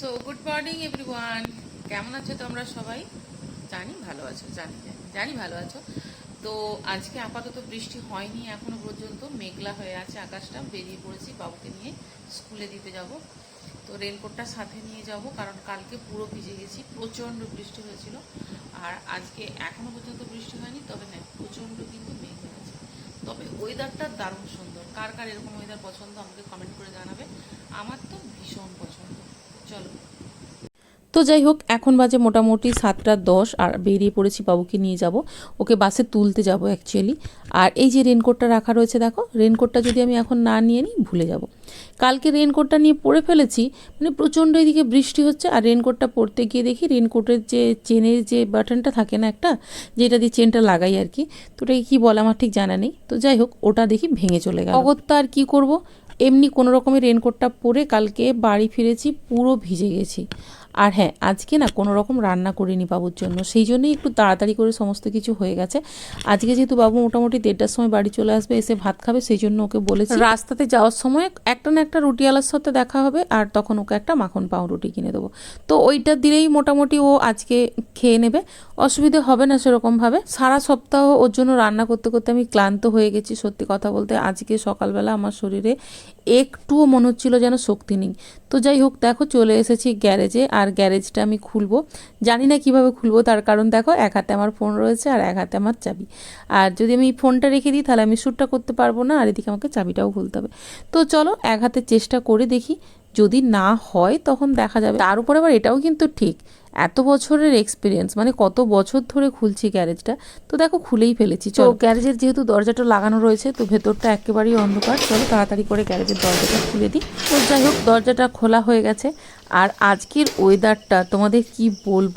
So good morning everyone কেমন আছো তোমরা সবাই? জানি ভালো আছো, জানি জানি জানি ভালো আছো। তো আজকে আপাতত বৃষ্টি হয়নি এখনও পর্যন্ত, মেঘলা হয়ে আছে আকাশটা। বেরিয়ে পড়েছি বাবুকে নিয়ে স্কুলে দিতে যাব। তো রেনকোটটা সাথে নিয়ে যাব, কারণ কালকে পুরো ভিজে গেছি, প্রচণ্ড বৃষ্টি হয়েছিল। আর আজকে এখনও পর্যন্ত বৃষ্টি হয়নি, তবে হ্যাঁ প্রচণ্ড কিন্তু মেঘ হয়েছে। তবে ওয়েদারটা দারুণ সুন্দর। কার কার এরকম ওয়েদার পছন্দ আমাকে কমেন্ট করে জানাবে। আমার তো ভীষণ পছন্দ। চলো। তো যাই হোক এখন বাজে মোটামুটি সাতটা দশ আর বেরিয়ে পড়েছি বাবুকে নিয়ে যাব। ওকে বাসে তুলতে যাব অ্যাকচুয়ালি আর এই যে রেনকোটটা রাখা রয়েছে দেখো রেনকোটটা যদি আমি এখন না নিয়ে নিই ভুলে যাব। কালকে রেনকোটটা নিয়ে পরে ফেলেছি মানে প্রচণ্ড এদিকে বৃষ্টি হচ্ছে আর রেনকোটটা পরতে গিয়ে দেখি রেনকোটের যে চেনের যে বাটনটা থাকে না একটা যেটা দিয়ে চেনটা লাগাই আর কি তো ওটাকে কী বলে আমার ঠিক জানা নেই। তো যাই হোক ওটা দেখি ভেঙে চলে গেল। অগত্যা আর কি করব? এমনি কোনো রকমের রেনকোটটা পরে কালকে বাড়ি ফিরেছি পুরো ভিজে গেছি। আর হ্যাঁ আজকে না কোনো রকম রান্না করিনি বাবুর জন্য, সেই জন্যই একটু তাড়াতাড়ি করে সমস্ত কিছু হয়ে গেছে। আজকে যেহেতু বাবু মোটামুটি দেড়টার সময় বাড়ি চলে আসবে, এসে ভাত খাবে, সেই জন্য ওকে বলেছি রাস্তাতে যাওয়ার সময় একটা না একটা রুটিওয়ালার সাথে দেখা হবে, আর তখন ওকে একটা মাখন পাউরুটি কিনে দেবো। তো ওইটা দিলেই মোটামুটি ও আজকে খেয়ে নেবে, অসুবিধে হবে না সেরকমভাবে। সারা সপ্তাহ ওর জন্য রান্না করতে করতে আমি ক্লান্ত হয়ে গেছি, সত্যি কথা বলতে। আজকে সকালবেলা আমার শরীরে একটুও মনে হচ্ছিল যেন শক্তি নেই। তো যাই হোক, দেখো চলে এসেছি গ্যারেজে, আর গ্যারেজটা আমি খুলবো। জানি না কীভাবে খুলবো, তার কারণ দেখো, এক হাতে আমার ফোন রয়েছে আর এক হাতে আমার চাবি। আর যদি আমি ফোনটা রেখে দিই, তাহলে আমি শ্যুটটা করতে পারব না, আর এদিকে আমাকে চাবিটাও খুলতে হবে। তো চলো, এক হাতে চেষ্টা করে দেখি। যদি না হয়, তখন দেখা যাবে। তার উপর আবার এটাও কিন্তু ঠিক এত বছরের এক্সপিরিয়েন্স মানে কত বছর ধরে খুলছি গ্যারেজটা তো দেখো খুলেই ফেলেছি, চলো। গ্যারেজের যেহেতু দরজাটা লাগানো রয়েছে, তো ভেতরটা একেবারেই অন্ধকার, চলো তাড়াতাড়ি করে গ্যারেজের দরজাটা খুলে দিই। তো যাই হোক, দরজাটা খোলা হয়ে গেছে। আর আজকের ওয়েদারটা তোমাদের কি বলব?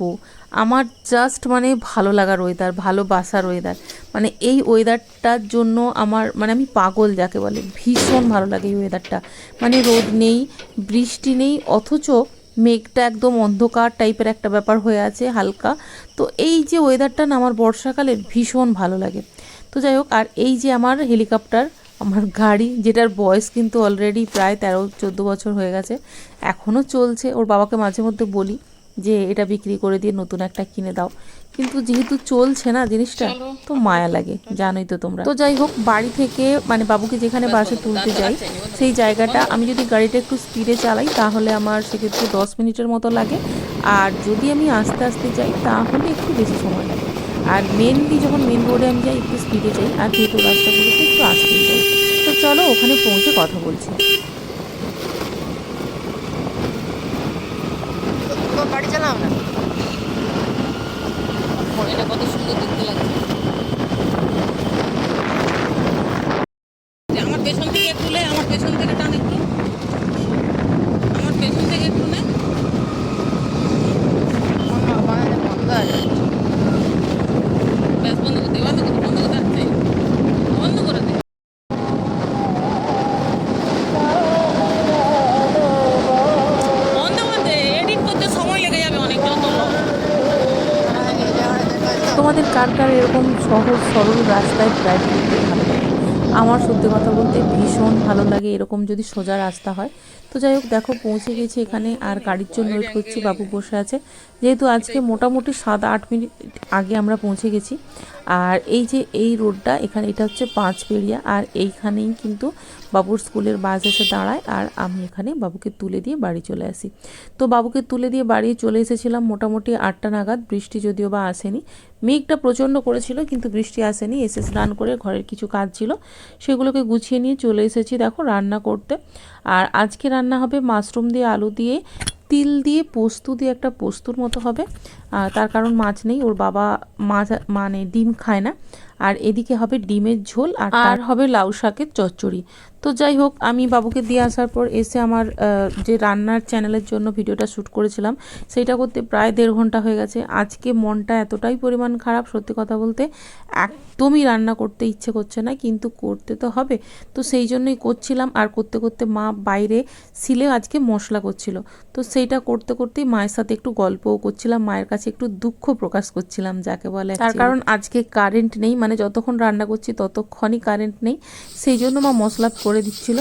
আমার জাস্ট মানে ভালো লাগার ওয়েদার ভালোবাসার ওয়েদার মানে এই ওয়েদারটার জন্য আমার মানে আমি পাগল যাকে বলে, ভীষণ ভালো লাগে এই ওয়েদারটা মানে রোদ নেই, বৃষ্টি নেই, অথচ মেঘটা একদম অন্ধকার টাইপের একটা ব্যাপার হয়ে আছে, হালকা। তো এই যে ওয়েদারটা না আমার বর্ষাকালের ভীষণ ভালো লাগে। তো যাই হোক, আর এই যে আমার হেলিকপ্টার আমার গাড়ি, যেটার বয়স কিন্তু অলরেডি প্রায় তেরো, চোদ্দ বছর হয়ে গেছে এখনও চলছে। ওর বাবাকে মাঝে মধ্যে বলি। যে এটা বিক্রি করে দিয়ে নতুন একটা কিনে দাও। কিন্তু যেহেতু চলছে না জিনিসটা তো মায়া লাগে জানোই তো তোমরা। তো যাই হোক বাড়ি থেকে মানে বাবুকে যেখানে বাসে তুলতে যাই সেই জায়গাটা আমি যদি গাড়িটা একটু স্পিডে চালাই তাহলে আমার সেক্ষেত্রে দশ মিনিটের মতো লাগে। আর যদি আমি আস্তে আস্তে যাই তাহলে একটু বেশি সময় লাগে। আর মেনলি যখন মেন রোডে আমি যাই একটু স্পিডে যাই আর যেহেতু রাস্তাগুলোতে একটু আস্তেই যাই। তো চলো ওখানে পৌঁছে কথা বলছি। তো গাড়ি চালাও না এটা কত সুন্দর দেখতে লাগছে যে আমার পেছন থেকে একটু লে আমার পেছন থেকে টান একটু আমার পেছন থেকে একটু নে বানাতে বন্ধ আছে ব্যাস বন্ধ করে দে বন্ধ করে দে, বন্ধ করে দে বন্ধ করে দে বন্ধ করে দে এডিট করতে সময় লেগে যাবে অনেক যত তোমাদের কার কার এরকম সহজ, সরল রাস্তায় ড্রাইভ করতে ভালো লাগে। আমার সত্যি কথা বলতে ভীষণ ভালো লাগে এরকম যদি সোজা রাস্তা হয়। তো যাই হোক, দেখো পৌঁছে গেছি এখানে, আর গাড়ির জন্য ওয়েট করছি, বাবু বসে আছে। যেহেতু আজকে মোটামুটি সাত আট মিনিট আগে আমরা পৌঁছে গেছি, আর এই যে এই রোডটা, এখানে এটা হচ্ছে পাঁচ পেরিয়া আর এইখানেই কিন্তু বাবুর স্কুলের বাস এসে দাঁড়ায়, আর আমি এখানে বাবুকে তুলে দিয়ে বাড়ি চলে আসি। তো বাবুকে তুলে দিয়ে বাড়ি চলে এসেছিলাম মোটামুটি আটটা নাগাদ, বৃষ্টি যদিও বা আসেনি। মেঘটা প্রচণ্ড করেছিল, কিন্তু বৃষ্টি আসেনি, এসে স্নান করে ঘরের কিছু কাজ ছিল, সেগুলোকে গুছিয়ে নিয়ে চলে এসেছি, দেখো রান্না করতে। আর আজকে রান্না হবে মাশরুম দিয়ে আলু দিয়ে তিল দিয়ে পোস্ত দিয়ে একটা পোস্তুর মতো হবে। তার কারণ মাছ নেই ওর বাবা মাছ মানে ডিম খায় না। আর এদিকে হবে ডিমের ঝোল আর আর হবে লাউ শাকের চচ্চড়ি। তো যাই হোক আমি বাবুকে দিয়ে আসার পর এসে আমার যে রান্নার চ্যানেলের জন্য ভিডিওটা শ্যুট করেছিলাম সেইটা করতে প্রায় দেড় ঘণ্টা হয়ে গেছে। আজকে মনটা এতটাই পরিমাণ খারাপ সত্যি কথা বলতে একদমই রান্না করতে ইচ্ছে করছে না কিন্তু করতে তো হবে। তো সেই জন্যই করছিলাম আর করতে করতে মা বাইরে সিলে আজকে মশলা করছিল। তো সেইটা করতে করতেই মায়ের সাথে একটু গল্পও করছিলাম মায়ের কাছে একটু দুঃখ প্রকাশ করছিলাম যাকে বলে তার কারণ আজকে কারেন্ট নেই মানে মানে যতক্ষণ রান্না করছি ততক্ষণই কারেন্ট নেই। সেই জন্য মা মশলা করে দিচ্ছিল।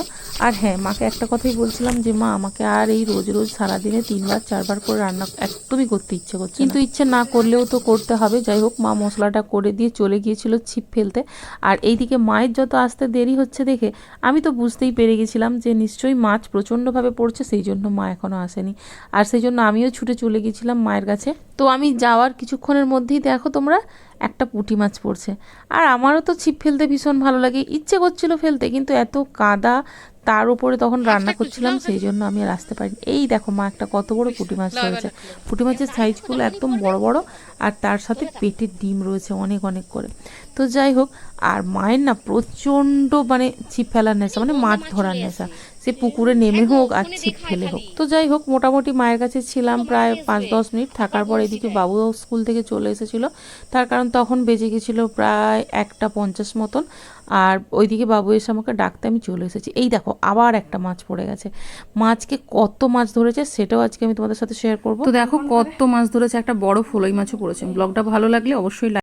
আর হ্যাঁ মাকে একটা কথাই বলছিলাম যে, মা, আমাকে আর এই রোজ রোজ সারাদিনে তিনবার, চারবার করে রান্না একদমই করতে ইচ্ছে করছে কিন্তু ইচ্ছে না করলেও তো করতে হবে। যাই হোক, মা মশলাটা করে দিয়ে চলে গিয়েছিল ছিপ ফেলতে। আর এইদিকে মায়ের যত আসতে দেরি হচ্ছে দেখে আমি তো বুঝতেই পেরে গেছিলাম যে, নিশ্চয়ই মাছ প্রচণ্ডভাবে পড়ছে, সেই জন্য মা এখনও আসেনি। আর সেই জন্য আমিও ছুটে চলে গেছিলাম মায়ের কাছে। তো আমি যাওয়ার কিছুক্ষণের মধ্যেই দেখো তোমরা, একটা পুঁটি মাছ পড়ছে। আর আমারও তো ছিপ ফেলতে ভীষণ ভালো লাগে। ইচ্ছে করছিল ফেলতে, কিন্তু এত কাদা তার উপরে তখন রান্না করছিলাম সেই জন্য আমি আর আসতে পারিনি। এই দেখো মা একটা কত বড় পুঁটি মাছ রয়েছে পুঁটি মাছের সাইজগুলো একদম বড় বড় আর তার সাথে পেটের ডিম রয়েছে অনেক অনেক করে। তো যাই হোক আর মায়ের না প্রচণ্ড মানে ছিপ ফেলার নেশা মানে মাছ ধরার নেশা। সে পুকুরে নেমে হোক আর ছিপ ফেলে হোক। তো যাই হোক মোটামুটি মায়ের কাছে ছিলাম প্রায় পাঁচ দশ মিনিট। থাকার পর এদিকে বাবুও স্কুল থেকে চলে এসেছিল। তার কারণ তখন বেজে গেছিল প্রায় একটা পঞ্চাশ মতন। আর ওইদিকে বাবু এসে আমাকে ডাকতে আমি চলে এসেছি। এই দেখো আবার একটা মাছ পড়ে গেছে। মাছকে কত মাছ ধরেছে সেটাও আজকে আমি তোমাদের সাথে শেয়ার করব। তো দেখো কত মাছ ধরেছে একটা বড় ফলই মাছও পড়েছে। ব্লগটা ভালো লাগলে অবশ্যই